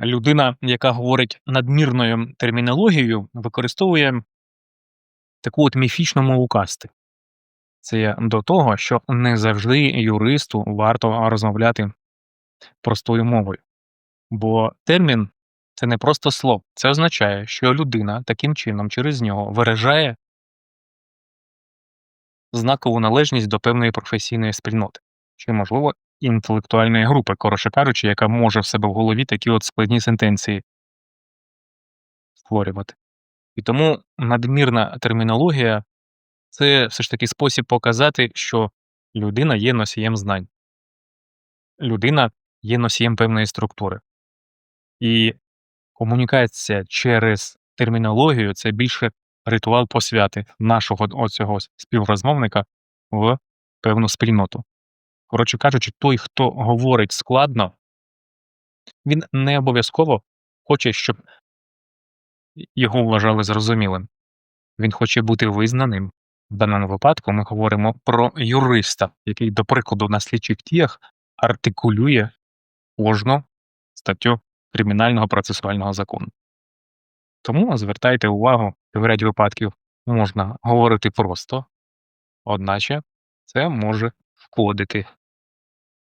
Людина, яка говорить надмірною термінологією, використовує таку от міфічну мову касти. Це до того, що не завжди юристу варто розмовляти простою мовою. Бо термін це не просто слово. Це означає, що людина таким чином через нього виражає знакову належність до певної професійної спільноти, чи, можливо, інтелектуальної групи, коротше кажучи, яка може в себе в голові такі от складні сентенції створювати. І тому надмірна термінологія це все ж таки спосіб показати, що людина є носієм знань. Людина є носієм певної структури. І комунікація через термінологію це більше ритуал посвяти нашого оцього співрозмовника в певну спільноту. Коротше кажучи, той, хто говорить складно, він не обов'язково хоче, щоб його вважали зрозумілим. Він хоче бути визнаним. В даному випадку ми говоримо про юриста, який, до прикладу, на слідчих діях артикулює кожну статтю кримінального процесуального закону. Тому звертайте увагу, в ряді випадків можна говорити просто, одначе це може шкодити